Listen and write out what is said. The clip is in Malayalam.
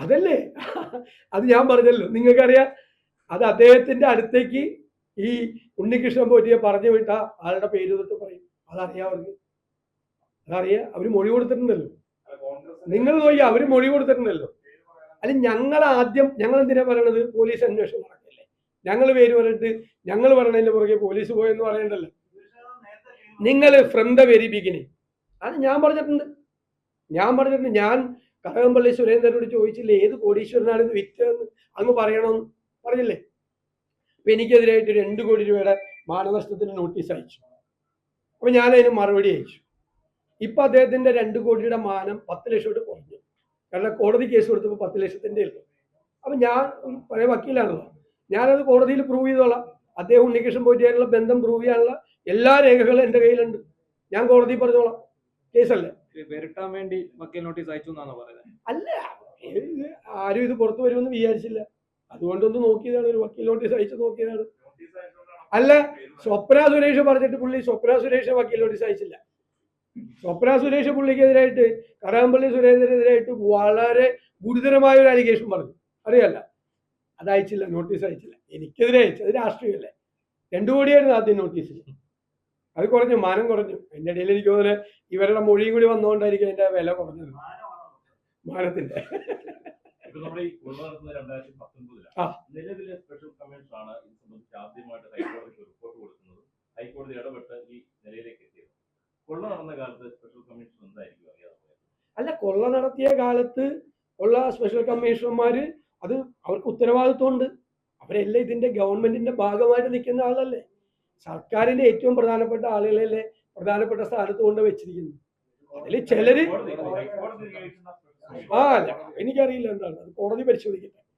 അതല്ലേ? അത് ഞാൻ പറഞ്ഞല്ലോ. നിങ്ങൾക്കറിയാം അത് അദ്ദേഹത്തിന്റെ അടുത്തേക്ക് ഈ ഉണ്ണികൃഷ്ണൻ പോറ്റിയെ പറഞ്ഞു വിട്ട ആളുടെ പേര് തൊട്ട് പറയും. അതറിയാവർക്ക് അതറിയാ. അവർ മൊഴി കൊടുത്തിട്ടുണ്ടല്ലോ. നിങ്ങൾ പോയി അവർ മൊഴി കൊടുത്തിട്ടുണ്ടല്ലോ. അല്ല ഞങ്ങൾ ആദ്യം ഞങ്ങൾ എന്തിനാ പറയണത്? പോലീസ് അന്വേഷണം നടക്കല്ലേ. ഞങ്ങൾ പേര് പറഞ്ഞിട്ട് ഞങ്ങൾ പറയണതിന്റെ പുറകെ പോലീസ് പോയെന്ന് പറയണ്ടല്ലോ. നിങ്ങൾ ഫ്രം ദ വെരി ബിഗിനിങ്. അത് ഞാൻ പറഞ്ഞിട്ടുണ്ട്. ഞാൻ പറഞ്ഞിട്ടുണ്ട് ഞാൻ കടകംപള്ളി സുരേന്ദ്രനോട് ചോദിച്ചില്ലേ ഏത് കോടീശ്വരനാണ് ഇത് വിറ്റതെന്ന്? അങ്ങ് പറയണമെന്ന് പറഞ്ഞില്ലേ? അപ്പൊ എനിക്കെതിരായിട്ട് രണ്ട് കോടി രൂപയുടെ മാനനഷ്ടത്തിന് നോട്ടീസ് അയച്ചു. അപ്പൊ ഞാൻ മറുപടി അയച്ചു. ഇപ്പൊ അദ്ദേഹത്തിന്റെ രണ്ട് കോടിയുടെ മാനം പത്ത് ലക്ഷത്തോട്ട് കുറഞ്ഞു. കാരണം കോടതി കേസ് കൊടുത്തപ്പോൾ പത്ത് ലക്ഷത്തിന്റെ ഉള്ളു. അപ്പൊ ഞാൻ പഴയ വക്കീലാണല്ലോ. ഞാനത് കോടതിയിൽ പ്രൂവ് ചെയ്തോളാം. അദ്ദേഹം ഉണ്ണികൃഷ്ണൻ പോയിട്ടുള്ള ബന്ധം പ്രൂവ് ചെയ്യാനുള്ള എല്ലാ രേഖകളും എന്റെ കയ്യിലുണ്ട്. ഞാൻ കോടതി പറഞ്ഞോളാം. കേസല്ലേ? വിരട്ടാൻ വേണ്ടി വക്കീൽ നോട്ടീസ് അയച്ചു എന്നാണോ പറയുന്നത്? അല്ല ആരും ഇത് പുറത്തു വരുമെന്ന് വിചാരിച്ചില്ല. അതുകൊണ്ടൊന്ന് നോക്കിയതാണ് ഒരു വക്കീൽ നോട്ടീസ് അയച്ചു നോക്കിയതാണ്. അല്ല സ്വപ്ന സുരേഷ് പറഞ്ഞിട്ട് പുള്ളി സ്വപ്ന സുരേഷ് വക്കീൽ നോട്ടീസ് അയച്ചില്ല. സ്വപ്ന സുരേഷ് പുള്ളിക്കെതിരായിട്ട് കറാമ്പള്ളി സുരേന്ദ്രനെതിരായിട്ട് വളരെ ഗുരുതരമായ ഒരു അലിഗേഷൻ പറഞ്ഞു. അറിയല്ല. അത് അയച്ചില്ല നോട്ടീസ് അയച്ചില്ല. എനിക്കെതിരെ അയച്ചു. അത് രാഷ്ട്രീയമല്ലേ. രണ്ടു കോടിയായിരുന്നു ആദ്യം നോട്ടീസിൽ അത് കുറഞ്ഞു മാനം കുറഞ്ഞു. അതിന്റെ ഇടയിൽ എനിക്ക് തോന്നുന്നു ഇവരുടെ മൊഴിയും കൂടി വന്നുകൊണ്ടായിരിക്കും അതിന്റെ വില കുറഞ്ഞത്. മാനത്തിന്റെ. ഇപ്പൊ നമ്മുടെ ഈ കൊള്ള നടത്തുന്ന രണ്ടായിരത്തി ആ. പത്തൊൻപതിലാണ് നിലവിലെ സ്പെഷ്യൽ കമ്മീഷൻ ആണ് ഇത് സംബന്ധിച്ച് ആദ്യമായിട്ട് ഹൈക്കോടതിക്ക് റിപ്പോർട്ട് കൊടുക്കുന്നത്. ഹൈക്കോടതി ഇടപെട്ട് ഈ നിലയിലേക്ക് എത്തിയത്. കൊള്ള നടന്ന കാലത്ത് സ്പെഷ്യൽ കമ്മീഷൻ എന്തായിരിക്കും അറിയാതെ പോയത്? അല്ല കൊള്ള നടത്തിയ കാലത്ത് ഉള്ള സ്പെഷ്യൽ കമ്മീഷണർമാര് അത് അവർക്ക് ഉത്തരവാദിത്വമുണ്ട്. അവരെല്ലാം ഇതിന്റെ ഗവൺമെന്റിന്റെ ഭാഗമായിട്ട് നിൽക്കുന്ന ആളല്ലേ? സർക്കാരിന്റെ ഏറ്റവും പ്രധാനപ്പെട്ട ആളുകളല്ലേ പ്രധാനപ്പെട്ട സ്ഥാനത്ത് കൊണ്ട് വെച്ചിരിക്കുന്നു അതിൽ ചിലര് ആ അല്ല എനിക്കറിയില്ല എന്താണ്. അത് കോടതി പരിശോധിക്കട്ടെ.